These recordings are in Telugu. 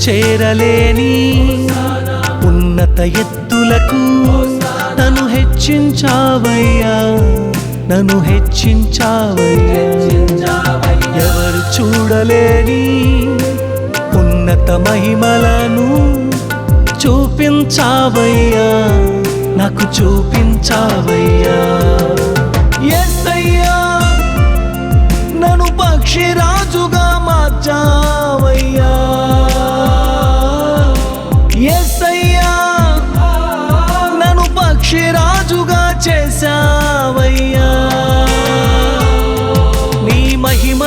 చేరలేని ఉన్నత ఎత్తులకు నన్ను హెచ్చించావయ్యా నన్ను హెచ్చించావయ్యా. ఎవరు చూడలేని ఉన్నత మహిమలను చూపించావయ్యా నాకు చూపించావయ్యా. యేసయ్యా నన్ను పక్షిరాజుగా మార్చా.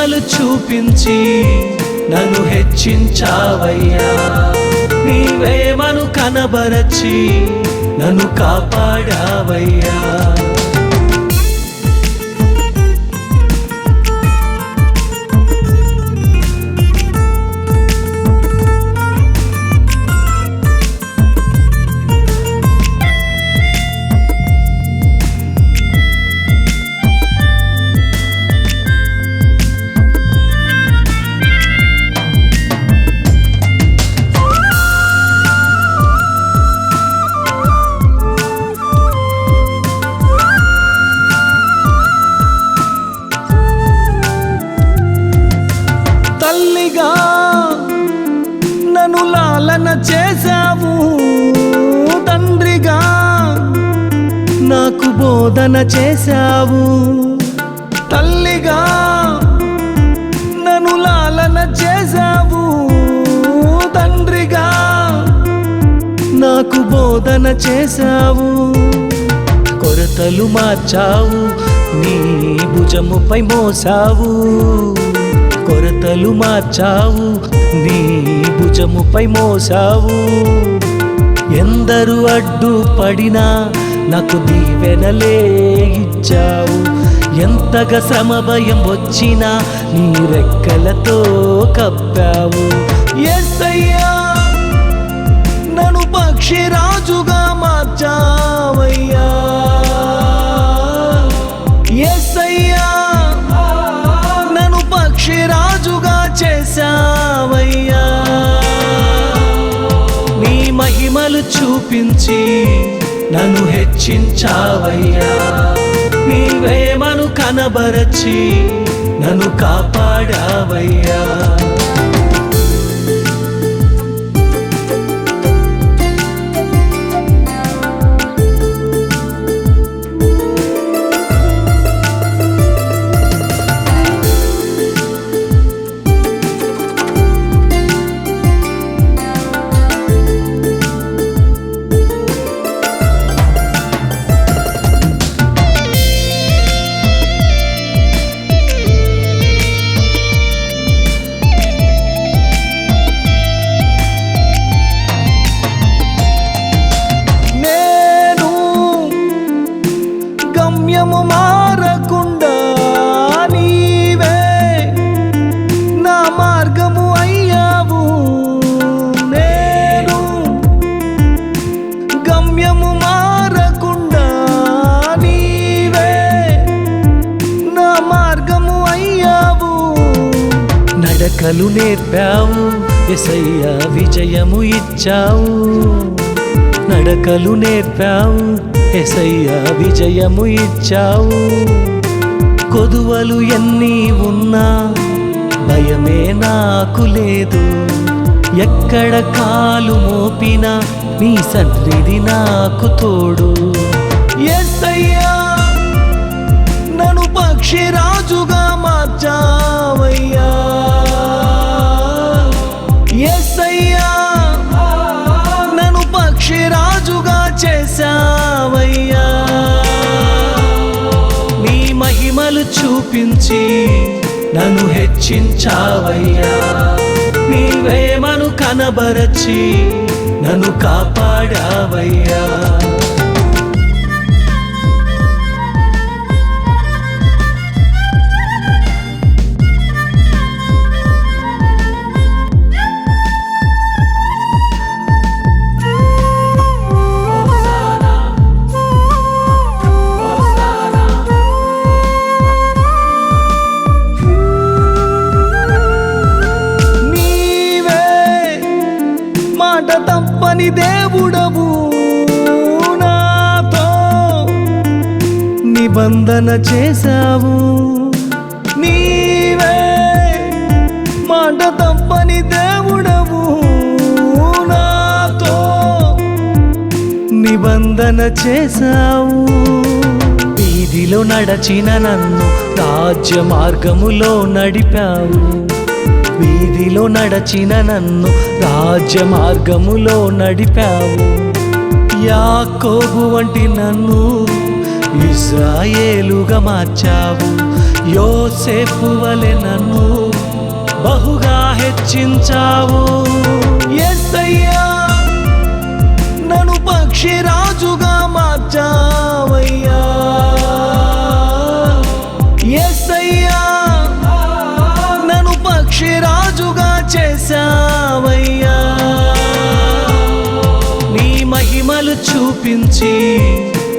కృపలు చూపించి నన్ను హెచ్చించావయ్యా. నీవేమను కనబరచి నన్ను కాపాడావయ్యా. చేశావు తండ్రిగా. నాకు బోధన చేశావు. తల్లిగా నన్ను లాలన చేశావు. తండ్రిగా నాకు బోధన చేశావు. కొరతలు మార్చావు నీ భుజముపై మోసావు. కొరతలు మార్చావు నీ భుజముపై మోసావు. ఎందరు అడ్డు పడినా నాకు దీవెనలే ఇచ్చావు. ఎంతగా శ్రమ భయం వచ్చినా నీ రెక్కలతో కప్పావు. ఎస్సయ్యా నన్ను పక్షిరాజుగా మార్చావయ్యా. ఎస్సయ్యా నన్ను పక్షిరాజుగా చేశా మహిమలు చూపించి నన్ను హెచ్చించావయ్యా. నీవేమను కనబరచి నన్ను కాపాడావయ్యా. నడకలు నేర్పావు ఎసయ్య విజయము ఇచ్చావు. నడకలు నేర్పావు ఎసయ్య విజయము ఇచ్చావు. కొదువలు ఎన్ని ఉన్నా భయమే నాకు లేదు. ఎక్కడ కాలు మోపినా నీ సన్నిధి నాకు తోడు. ఎస్సయ్యా నన్ను పక్షిరాజుగా మార్చావయ్యా. చూపించి నన్ను హెచ్చించావయ్యా. నీవేమను కనబరచి నన్ను కాపాడావయ్యా. తప్పని దేవుడవు నాతో. నిబంధన చేశావు. నీవే మాట తప్పని దేవుడవు నాతో. నిబంధన చేశావు. వీధిలో నడచిన నన్ను రాజ్య మార్గములో నడిపావు. వీధిలో నడచిన నన్ను రాజ్య మార్గములో నడిపావు. యాకోబు వంటి నన్ను ఇజ్రాయేలుగా మార్చావు. యోసేపు వలె నన్ను బహుగా హెచ్చించావు. ఎస్సయ్యా నన్ను పక్షిరాజుగా మార్చావు. చేశావయ్యా. నీ మహిమలు చూపించి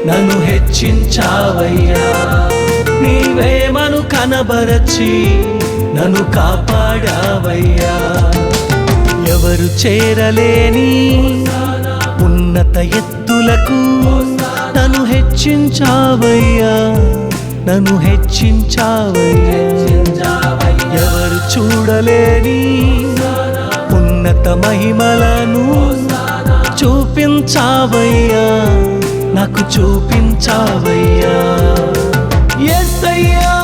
నన్ను హెచ్చించావయ్యా. నీవేమను కనబరచి నన్ను కాపాడావయ్యా. ఎవరు చేరలేని ఉన్నత ఎత్తులకు నన్ను హెచ్చించావయ్యా. నన్ను హెచ్చించావయ్యా. ఎవరు చూడలేని ఉన్నత మహిమలను చూపించావయ్యా. నాకు చూపించావయ్యా. ఎస్సయ్యా నన్ను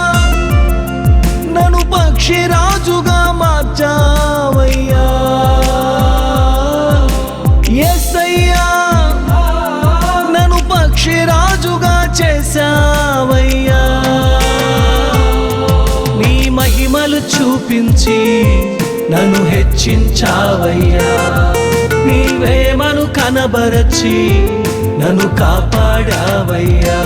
చూపించి నన్ను హెచ్చించావయ్యా. నీవేమను కనబరచి నన్ను కాపాడావయ్యా.